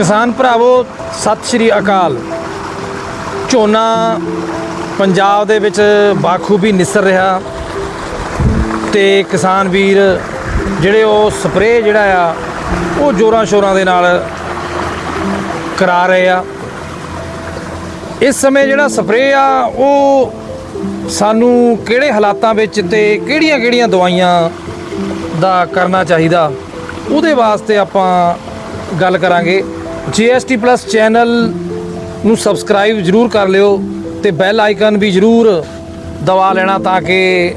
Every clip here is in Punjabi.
ਕਿਸਾਨ ਭਰਾਵੋ, ਸਤਿ ਸ਼੍ਰੀ ਅਕਾਲ। ਝੋਨਾ ਪੰਜਾਬ ਦੇ ਵਿੱਚ ਬਾਖੂਬੀ ਨਿਸਰ ਰਿਹਾ ਤੇ ਕਿਸਾਨ ਵੀਰ ਜਿਹੜੇ ਉਹ ਸਪਰੇਅ ਜਿਹੜਾ ਆ, ਉਹ ਜੋਰਾਂ ਸ਼ੋਰਾਂ ਦੇ ਨਾਲ ਕਰਾ ਰਹੇ ਆ। ਇਸ ਸਮੇਂ ਜਿਹੜਾ ਸਪਰੇਅ ਆ, ਉਹ ਸਾਨੂੰ ਕਿਹੜੇ ਹਾਲਾਤਾਂ ਵਿੱਚ ਤੇ ਕਿਹੜੀਆਂ-ਕਿਹੜੀਆਂ ਦਵਾਈਆਂ ਦਾ ਕਰਨਾ ਚਾਹੀਦਾ, ਉਹਦੇ ਵਾਸਤੇ ਆਪਾਂ ਗੱਲ ਕਰਾਂਗੇ। GST ਪਲੱਸ ਚੈਨਲ ਨੂੰ ਸਬਸਕ੍ਰਾਈਬ ਜਰੂਰ ਕਰ ਲਿਓ ਤੇ ਬੈਲ ਆਈਕਨ ਵੀ ਜਰੂਰ ਦਬਾ ਲੈਣਾ ਤਾਂ ਕਿ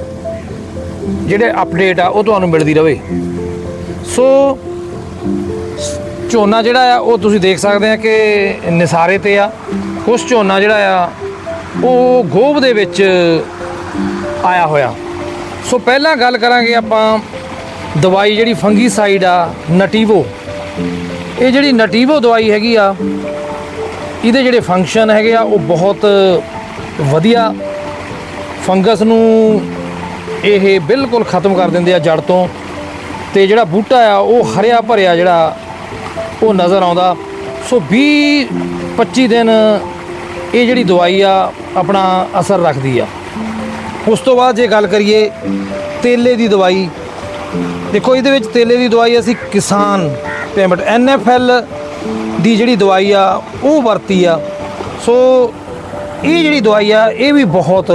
ਜਿਹੜੇ ਅਪਡੇਟ ਆ ਉਹ ਤੁਹਾਨੂੰ ਮਿਲਦੀ ਰਹੇ। ਸੋ ਝੋਨਾ ਜਿਹੜਾ ਆ, ਉਹ ਤੁਸੀਂ ਦੇਖ ਸਕਦੇ ਆ ਕਿ ਨਿਸਾਰੇ ਤੇ ਆ। ਕੁਝ ਝੋਨਾ ਜਿਹੜਾ ਆ, ਉਹ ਗੋਭ ਦੇ ਵਿੱਚ ਆਇਆ ਹੋਇਆ। ਸੋ ਪਹਿਲਾਂ ਗੱਲ ਕਰਾਂਗੇ ਆਪਾਂ ਦਵਾਈ ਜਿਹੜੀ ਫੰਗੀਸਾਈਡ ਆ ਨਟੀਵੋ ਇਹ ਜਿਹੜੀ ਨਟੀਵੋ ਦਵਾਈ ਹੈਗੀ ਆ, ਇਹਦੇ ਜਿਹੜੇ ਫੰਕਸ਼ਨ ਹੈਗੇ ਆ, ਉਹ ਬਹੁਤ ਵਧੀਆ ਫੰਗਸ ਨੂੰ ਇਹ ਬਿਲਕੁਲ ਖਤਮ ਕਰ ਦਿੰਦੇ ਆ ਜੜ ਤੋਂ ਤੇ ਜਿਹੜਾ ਬੂਟਾ ਆ, ਉਹ ਹਰਿਆ ਭਰਿਆ ਜਿਹੜਾ ਉਹ ਨਜ਼ਰ ਆਉਂਦਾ। ਸੋ 20 25 ਦਿਨ ਇਹ ਜਿਹੜੀ ਦਵਾਈ ਆ, ਆਪਣਾ ਅਸਰ ਰੱਖਦੀ ਆ। ਉਸ ਤੋਂ ਬਾਅਦ ਜੇ ਗੱਲ ਕਰੀਏ ਤੇਲੇ ਦੀ ਦਵਾਈ, ਦੇਖੋ ਇਹਦੇ ਵਿੱਚ ਤੇਲੇ ਦੀ ਦਵਾਈ ਅਸੀਂ ਕਿਸਾਨ ਪੇਮੈਂਟ ਐਨਐਫਐਲ ਦੀ ਜਿਹੜੀ ਦਵਾਈ ਆ, ਉਹ ਵਰਤੀ ਆ। ਸੋ ਇਹ ਜਿਹੜੀ ਦਵਾਈ ਆ, ਇਹ ਵੀ ਬਹੁਤ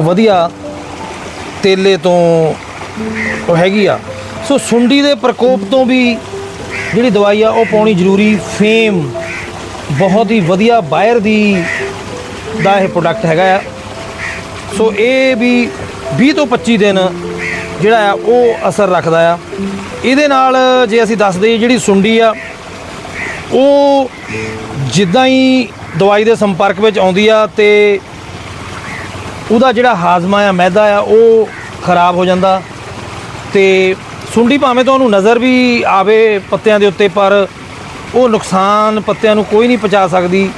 ਵਧੀਆ ਤੇਲੇ ਤੋਂ ਹੈਗੀ ਆ। ਸੋ ਸੁੰਡੀ ਦੇ ਪ੍ਰਕੋਪ ਤੋਂ ਵੀ ਜਿਹੜੀ ਦਵਾਈ ਆ, ਉਹ ਪਾਉਣੀ ਜ਼ਰੂਰੀ। ਫੇਮ ਬਹੁਤ ਹੀ ਵਧੀਆ ਬਾਇਰ ਦੀ ਦਾ ਇਹ ਪ੍ਰੋਡਕਟ ਹੈਗਾ ਆ। ਸੋ ਇਹ ਵੀ 20 ਤੋਂ 25 ਦਿਨ ਜਿਹੜਾ ਆ, ਉਹ ਅਸਰ ਰੱਖਦਾ ਆ। ਇਹਦੇ ਨਾਲ ਜੇ ਅਸੀਂ ਦੱਸ ਦਈਏ ਜਿਹੜੀ ਸੁੰਡੀ ਆ, ਉਹ ਜਿੱਦਾਂ ਹੀ ਦਵਾਈ ਦੇ ਸੰਪਰਕ ਵਿੱਚ ਆਉਂਦੀ ਆ ਤੇ ਉਹਦਾ ਜਿਹੜਾ ਹਾਜ਼ਮਾ ਆ, ਮੈਦਾ ਆ, ਉਹ ਖਰਾਬ ਹੋ ਜਾਂਦਾ ਤੇ ਸੁੰਡੀ ਭਾਵੇਂ ਤੁਹਾਨੂੰ ਨਜ਼ਰ ਵੀ ਆਵੇ ਪੱਤਿਆਂ ਦੇ ਉੱਤੇ, ਪਰ ਉਹ ਨੁਕਸਾਨ ਪੱਤਿਆਂ ਨੂੰ ਕੋਈ ਨਹੀਂ ਪਹੁੰਚਾ ਸਕਦੀ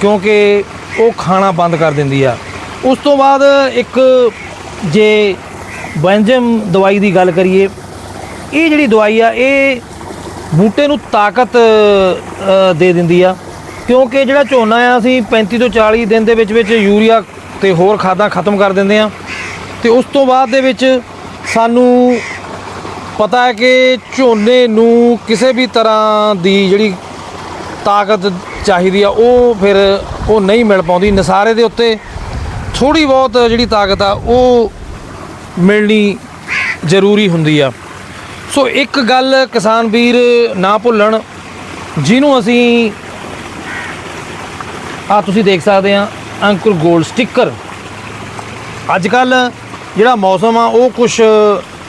ਕਿਉਂਕਿ ਉਹ ਖਾਣਾ ਬੰਦ ਕਰ ਦਿੰਦੀ ਆ। ਉਸ ਤੋਂ ਬਾਅਦ ਇੱਕ ਜੇ ਬੈਂਜਮ ਦਵਾਈ ਦੀ ਗੱਲ ਕਰੀਏ ਇਹ ਜਿਹੜੀ ਦਵਾਈ ਆ, ਇਹ ਬੂਟੇ ਨੂੰ ਤਾਕਤ ਦੇ ਦਿੰਦੀ ਆ। ਕਿਉਂਕਿ ਜਿਹੜਾ ਝੋਨਾ ਆ, ਅਸੀਂ 35 ਤੋਂ 40 ਦਿਨ ਦੇ ਵਿੱਚ ਵਿੱਚ ਯੂਰੀਆ ਤੇ ਹੋਰ ਖਾਦਾਂ ਖਤਮ ਕਰ ਦਿੰਦੇ ਆ। ਤੇ ਉਸ ਤੋਂ ਬਾਅਦ ਦੇ ਵਿੱਚ ਸਾਨੂੰ ਪਤਾ ਹੈ ਕਿ ਝੋਨੇ ਨੂੰ ਕਿਸੇ ਵੀ ਤਰ੍ਹਾਂ ਦੀ ਜਿਹੜੀ ਤਾਕਤ ਚਾਹੀਦੀ ਆ, ਉਹ ਫਿਰ ਉਹ ਨਹੀਂ ਮਿਲ ਪਾਉਂਦੀ। ਨਸਾਰੇ ਦੇ ਉੱਤੇ ਥੋੜੀ ਬਹੁਤ ਜਿਹੜੀ ਤਾਕਤ ਆ, ਉਹ ਮਿਲਣੀ ਜ਼ਰੂਰੀ ਹੁੰਦੀ ਆ। ਸੋ ਇੱਕ ਗੱਲ ਕਿਸਾਨ ਵੀਰ ਨਾ ਭੁੱਲਣ, ਜਿਹਨੂੰ ਅਸੀਂ ਆ ਤੁਸੀਂ ਦੇਖ ਸਕਦੇ ਆ, ਅੰਕੁਰ 골ਡ ਸਟicker। ਅੱਜ ਕੱਲ ਜਿਹੜਾ ਮੌਸਮ ਆ, ਉਹ ਕੁਝ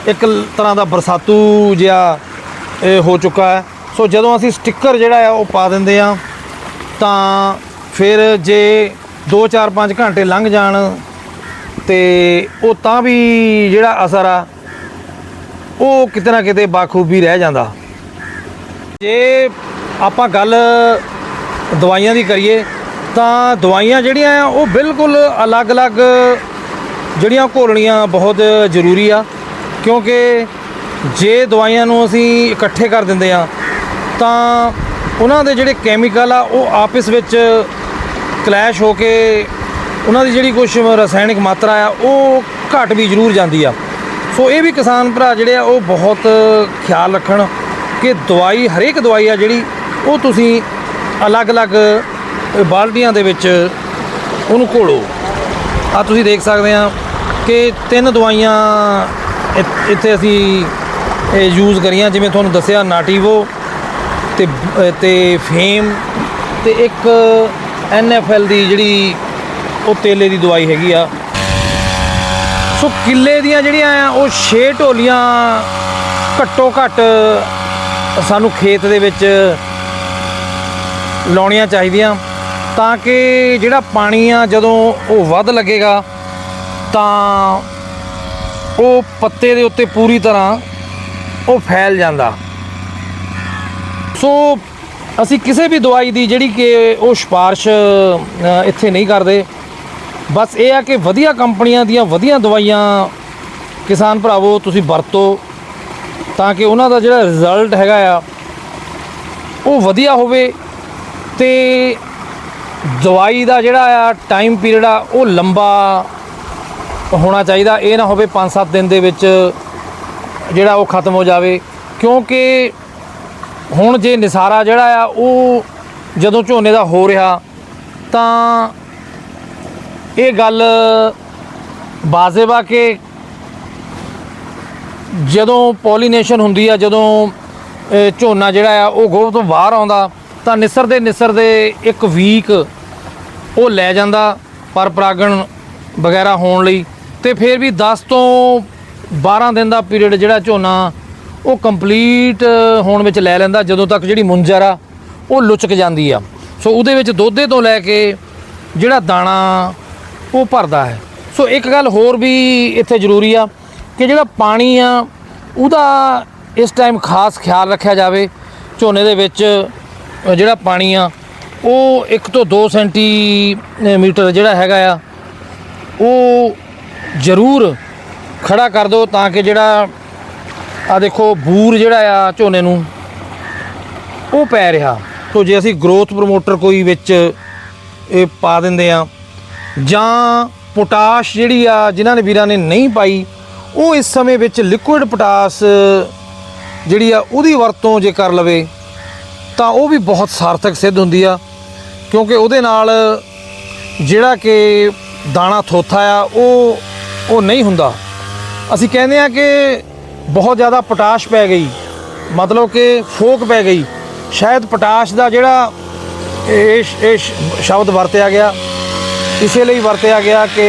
ਇੱਕ ਤਰ੍ਹਾਂ ਦਾ ਬਰਸਾਤੂ ਜਿਹਾ ਹੋ ਚੁੱਕਾ ਹੈ। ਸੋ ਜਦੋਂ ਅਸੀਂ ਸਟicker ਜਿਹੜਾ ਆ, ਉਹ ਪਾ ਦਿੰਦੇ ਆ, ਤਾਂ ਫਿਰ ਜੇ 2 4 5 ਘੰਟੇ ਲੰਘ ਜਾਣ, ਤੇ ਉਹ ਤਾਂ ਵੀ ਜਿਹੜਾ ਅਸਰ ਆ ਉਹ ਕਿਤੇ ਨਾ ਕਿਤੇ ਬਾਖੂਬੀ ਰਹਿ ਜਾਂਦਾ। ਜੇ ਆਪਾਂ ਗੱਲ ਦਵਾਈਆਂ ਦੀ ਕਰੀਏ, ਤਾਂ ਦਵਾਈਆਂ ਜਿਹੜੀਆਂ ਆ, ਉਹ ਬਿਲਕੁਲ ਅਲੱਗ-ਅਲੱਗ ਜਿਹੜੀਆਂ ਘੋਲਣੀਆਂ ਬਹੁਤ ਜ਼ਰੂਰੀ ਆ। ਕਿਉਂਕਿ ਜੇ ਦਵਾਈਆਂ ਨੂੰ ਅਸੀਂ ਇਕੱਠੇ ਕਰ ਦਿੰਦੇ ਆ, ਤਾਂ ਉਹਨਾਂ ਦੇ ਜਿਹੜੇ ਕੈਮੀਕਲ ਆ, ਉਹ ਆਪਸ ਵਿੱਚ ਕਲੈਸ਼ ਹੋ ਕੇ ਉਹਨਾਂ ਦੀ ਜਿਹੜੀ ਕੁਝ ਰਸਾਇਣਿਕ ਮਾਤਰਾ ਆ, ਉਹ ਘਟ ਵੀ ਜ਼ਰੂਰ ਜਾਂਦੀ ਆ। ਸੋ ਇਹ ਵੀ ਕਿਸਾਨ ਭਰਾ ਜਿਹੜੇ ਆ, ਉਹ ਬਹੁਤ ਖਿਆਲ ਰੱਖਣ ਕਿ ਦਵਾਈ, ਹਰੇਕ ਦਵਾਈ ਆ ਜਿਹੜੀ, ਉਹ ਤੁਸੀਂ ਅਲੱਗ-ਅਲੱਗ ਬਾਲਟੀਆਂ ਦੇ ਵਿੱਚ ਉਹਨੂੰ ਘੋਲੋ। ਆ ਤੁਸੀਂ ਦੇਖ ਸਕਦੇ ਆ ਕਿ ਤਿੰਨ ਦਵਾਈਆਂ ਇ- ਇੱਥੇ ਅਸੀਂ ਯੂਜ਼ ਕਰੀਆਂ, ਜਿਵੇਂ ਤੁਹਾਨੂੰ ਦੱਸਿਆ ਨਾਟੀਵੋ ਤੇ ਤੇ ਫੇਮ ਤੇ ਇੱਕ ਐਨਐਫਐਲ ਦੀ ਜਿਹੜੀ ਉਹ ਤੇਲੇ ਦੀ ਦਵਾਈ ਹੈਗੀ ਆ। ਸੋ ਕਿੱਲੇ ਦੀਆਂ ਜਿਹੜੀਆਂ ਆ, ਉਹ 6 ਢੋਲੀਆਂ ਘੱਟੋ ਘੱਟ ਸਾਨੂੰ ਖੇਤ ਦੇ ਵਿੱਚ ਲਾਉਣੀਆਂ ਚਾਹੀਦੀਆਂ। ਤਾਂ ਕਿ ਜਿਹੜਾ ਪਾਣੀ ਆ, ਜਦੋਂ ਉਹ ਵੱਧ ਲੱਗੇਗਾ, ਤਾਂ ਉਹ ਪੱਤੇ ਦੇ ਉੱਤੇ ਪੂਰੀ ਤਰ੍ਹਾਂ ਉਹ ਫੈਲ ਜਾਂਦਾ। ਸੋ ਅਸੀਂ ਕਿਸੇ ਵੀ ਦਵਾਈ ਦੀ ਜਿਹੜੀ ਕਿ ਉਹ ਸਿਫਾਰਿਸ਼ ਇੱਥੇ ਨਹੀਂ ਕਰਦੇ। ਬਸ ਇਹ ਆ ਕਿ ਵਧੀਆ ਕੰਪਨੀਆਂ ਦੀਆਂ ਵਧੀਆ ਦਵਾਈਆਂ ਕਿਸਾਨ ਭਰਾਵੋ, ਤੁਸੀਂ ਵਰਤੋ ਤਾਂ ਕਿ ਉਹਨਾਂ ਦਾ ਜਿਹੜਾ ਰਿਜ਼ਲਟ ਹੈਗਾ ਆ, ਉਹ ਵਧੀਆ ਹੋਵੇ ਤੇ ਦਵਾਈ ਦਾ ਜਿਹੜਾ ਆ ਟਾਈਮ ਪੀਰੀਅਡ ਆ, ਉਹ ਲੰਬਾ ਹੋਣਾ ਚਾਹੀਦਾ। ਇਹ ਨਾ ਹੋਵੇ 5-7 ਦਿਨ ਦੇ ਵਿੱਚ ਜਿਹੜਾ ਉਹ ਖਤਮ ਹੋ ਜਾਵੇ। ਕਿਉਂਕਿ ਹੁਣ ਜੇ ਨਿਸਾਰਾ ਜਿਹੜਾ ਆ, ਉਹ ਜਦੋਂ ਝੋਨੇ ਦਾ ਹੋ ਰਿਹਾ, ਤਾਂ ਇਹ ਗੱਲ ਬਾਜ਼ੇਬਾ ਕੇ ਜਦੋਂ ਪੋਲੀਨੇਸ਼ਨ ਹੁੰਦੀ ਆ, ਜਦੋਂ ਝੋਨਾ ਜਿਹੜਾ ਆ, ਉਹ ਗੋਭ ਤੋਂ ਬਾਹਰ ਆਉਂਦਾ, ਤਾਂ ਨਿਸਰਦੇ ਨਿਸਰਦੇ ਇੱਕ ਵੀਕ ਉਹ ਲੈ ਜਾਂਦਾ ਪਰ ਪਰਾਗਣ ਵਗੈਰਾ ਹੋਣ ਲਈ ਤੇ ਫਿਰ ਵੀ 10 ਤੋਂ 12 ਦਿਨ ਦਾ ਪੀਰੀਅਡ ਜਿਹੜਾ ਝੋਨਾ, ਉਹ ਕੰਪਲੀਟ ਹੋਣ ਵਿੱਚ ਲੈ ਲੈਂਦਾ, ਜਦੋਂ ਤੱਕ ਜਿਹੜੀ ਮੁੰਜਰ ਆ, ਉਹ ਲੁਚਕ ਜਾਂਦੀ ਆ। ਸੋ ਉਹਦੇ ਵਿੱਚ ਦੋਧੇ ਤੋਂ ਲੈ ਕੇ ਜਿਹੜਾ ਦਾਣਾ ਉਹ ਭਰਦਾ ਹੈ। ਸੋ ਇੱਕ ਗੱਲ ਹੋਰ ਵੀ ਇੱਥੇ ਜ਼ਰੂਰੀ ਆ ਕਿ ਜਿਹੜਾ ਪਾਣੀ ਆ, ਉਹਦਾ ਇਸ ਟਾਈਮ ਖਾਸ ਖਿਆਲ ਰੱਖਿਆ ਜਾਵੇ। ਝੋਨੇ ਦੇ ਵਿੱਚ ਜਿਹੜਾ ਪਾਣੀ ਆ, ਉਹ 1 ਤੋਂ 2 ਸੈਂਟੀਮੀਟਰ ਜਿਹੜਾ ਹੈਗਾ ਆ, ਉਹ ਜ਼ਰੂਰ ਖੜਾ ਕਰ ਦਿਓ ਤਾਂ ਕਿ ਜਿਹੜਾ ਆ ਦੇਖੋ ਬੂਰ ਜਿਹੜਾ ਆ ਝੋਨੇ ਨੂੰ, ਉਹ ਪੈ ਰਿਹਾ। ਸੋ ਜੇ ਅਸੀਂ ਗਰੋਥ ਪ੍ਰੋਮੋਟਰ ਕੋਈ ਵਿੱਚ ਇਹ ਪਾ ਦਿੰਦੇ ਆ ਜਾਂ ਪੋਟਾਸ਼ ਜਿਹੜੀ ਆ ਜਿਨ੍ਹਾਂ ਨੇ ਵੀਰਾਂ ਨੇ ਨਹੀਂ ਪਾਈ, ਉਹ ਇਸ ਸਮੇਂ ਵਿੱਚ ਲਿਕੁਇਡ ਪੋਟਾਸ਼ ਜਿਹੜੀ ਆ ਉਹਦੀ ਵਰਤੋਂ ਜੇ ਕਰ ਲਵੇ, ਤਾਂ ਉਹ ਵੀ ਬਹੁਤ ਸਾਰਥਕ ਸਿੱਧ ਹੁੰਦੀ ਆ, ਕਿਉਂਕਿ ਉਹਦੇ ਨਾਲ ਜਿਹੜਾ ਕਿ ਦਾਣਾ ਥੋਥਾ ਆ, ਉਹ ਉਹ ਨਹੀਂ ਹੁੰਦਾ। ਅਸੀਂ ਕਹਿੰਦੇ ਆ ਕਿ ਬਹੁਤ ਜ਼ਿਆਦਾ ਪੋਟਾਸ਼ ਪੈ ਗਈ, ਮਤਲਬ ਕਿ ਫੋਕ ਪੈ ਗਈ। ਸ਼ਾਇਦ ਪੋਟਾਸ਼ ਦਾ ਜਿਹੜਾ ਇਹ ਇਹ ਸ਼ਬਦ ਵਰਤਿਆ ਗਿਆ ਇਸੇ ਲਈ ਵਰਤਿਆ ਗਿਆ ਕਿ